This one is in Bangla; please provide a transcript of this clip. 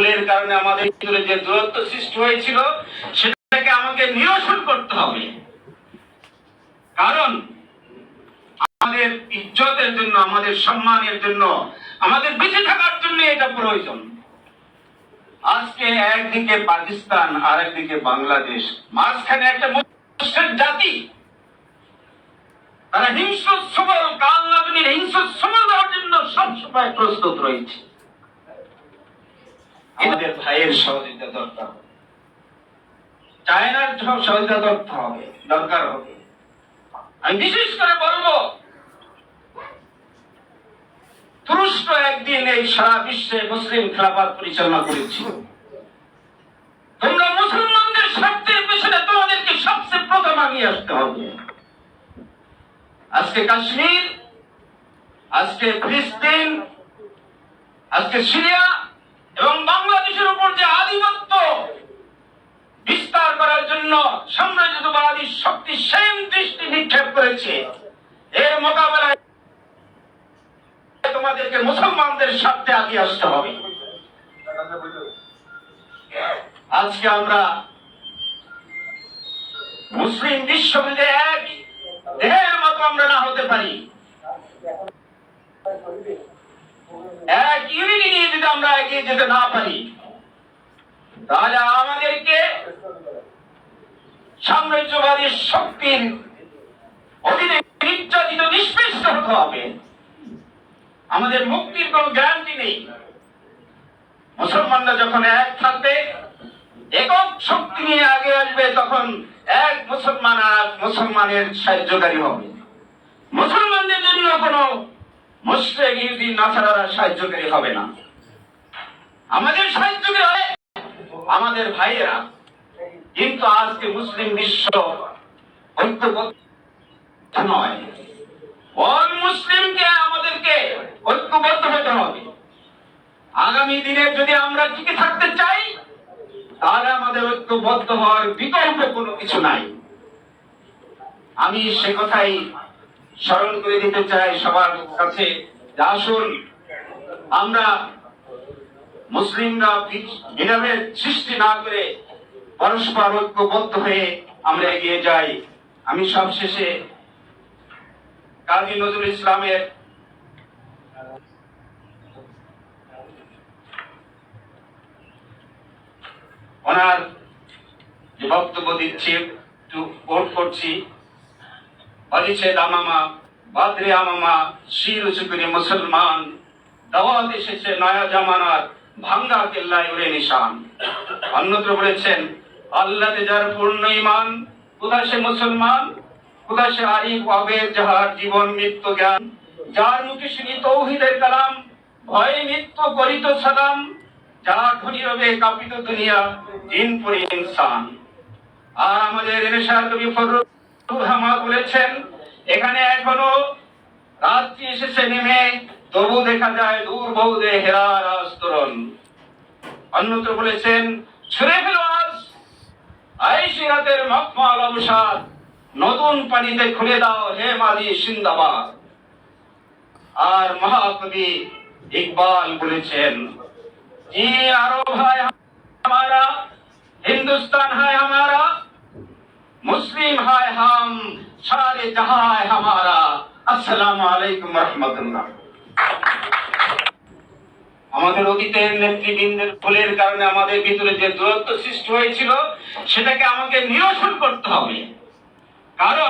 ভুলের কারণে আমাদের ভিতরে যে দূরত্ব সৃষ্টি হয়েছিল, সেটাকে আমাকে নিরসন করতে হবে। কারণ আমাদের ইজ্জতের জন্য, আমাদের সম্মানের জন্য, আমাদের বেঁচে থাকার জন্য এটা প্রয়োজন। আজকে একদিকে পাকিস্তান আর একদিকে বাংলাদেশ। মাঝখানে একটা মুসলিম জাতি। তারা হিংস্র, সবল কাল নাগরিক হিংস্র, সবল হওয়ার জন্য সবসময় প্রস্তুত রয়েছে। আমাদের ভাইয়ের সহযোগিতা দরকার হবে। চায়নার সহযোগিতা দরকার হবে দরকার হবে। আমি বিশেষ করে বলব, তুরস্ক একদিন এই সারা বিশ্বে মুসলিম খেলাফত পরিচালনা করেছিল। তোমরা মুসলমানদের স্বার্থের পেছনে তোমাদেরকে সবচেয়ে প্রথম আগিয়ে আসতে হবে। আজকে কাশ্মীর, আজকে ফিলিস্তিন, আজকে সিরিয়া এবং বাংলাদেশের উপর যে আধিপত্য বিস্তার করার জন্য সাম্রাজ্যবাদী শক্তি সেম দৃষ্টি নিক্ষেপ করেছে। এর মোকাবেলায় তোমাদেরকে মুসলমানদের স্বার্থে আগিয়ে আসতে হবে। আজকে আমরা মুসলিম বিশ্বকে এক দেহের মতো আমরা না হতে পারি। এক ইউনিটি যদি আমরা এগিয়ে যেতে না পারি? তাহলে আমাদেরকে সাম্রাজ্যবাদী শক্তির অধীনে নির্যাতিত, নিষ্পেষিত হতে হবে। আমাদের মুক্তির কোন গ্যারান্টি নেই। মুসলমানরা যখন এক থাকবে, একক শক্তি নিয়ে আগে আসবে, তখন এক মুসলমান আর মুসলমানের সাহায্যকারী হবে। মুসলমানদের জন্য কোনো ইহুদি সাহায্যকারী হবে না। আমাদের হবে। আমাদের ভাইয়েরা, কিন্তু আজকে মুসলিম বিশ্ব ঐক্যবদ্ধ নয়। মুসলিমকে আমাদেরকে ঐক্যবদ্ধ হতে হবে। আগামী দিনে যদি আমরা টিকে থাকতে চাই, তাহলে আমাদের ঐক্যবদ্ধ হওয়ার বিকল্প কোনো কিছু নাই। আমি সে কথাই স্মরণ করে দিতে চাই সবার কাছে আসুন, আমরা মুসলিমরা ভেদাভেদ সৃষ্টি না করে পরস্পর ঐক্যবদ্ধ হয়ে আমরা এগিয়ে যাই। আমি সবশেষে কাজী নজরুল ইসলামের ওনার যে বক্তব্য দিচ্ছি, একটু কোট করছি। অজিছে দামামা, বাদরে আমামা, শির উঁচু করে মুসলমান। দাওয়াত এসেছে নয়া জামানার ভাঙ্গা কেল্লায় উড়ে নিশান। অন্যত্র বলেছেন আল্লাহতে যার পূর্ণ ইমান কোথায় সে মুসলমান? কোথায় সে আরিফ আবেদ যাহার জীবন মৃত্যু জ্ঞান? যার মুখে শুনি তৌহিদের কালাম, ভয়ে মৃত্যু করিত সালাম যার ধনী রবে কাপিত দুনিয়া, দিন পরি ইনসান। আর আমাদের এনসার কবি ফরুল এখানে এখনও রাত্রি এসেছে নেমে, তবু দেখা যায় আস্তরণ। অন্যত্র বলেছেন, ছুঁড়ে আইসি রাতের নতুন পানিতে খুলে দাও হে মালি সিন্দাবাদ। আর মহাকবি ইকবাল বলেছেন, জি ভাই হামারা হিন্দুস্তান হায় আমারা মুসলিম হায় হাম, সারে জাহায় হামারা। আসসালামু আলাইকুম রহমতুল্লাহ। আমাদের অতীতের নেতৃবৃন্দের ফুলের কারণে আমাদের ভিতরে যে দূরত্ব সৃষ্টি হয়েছিল, সেটাকে আমাকে নিরসন করতে হবে। কারণ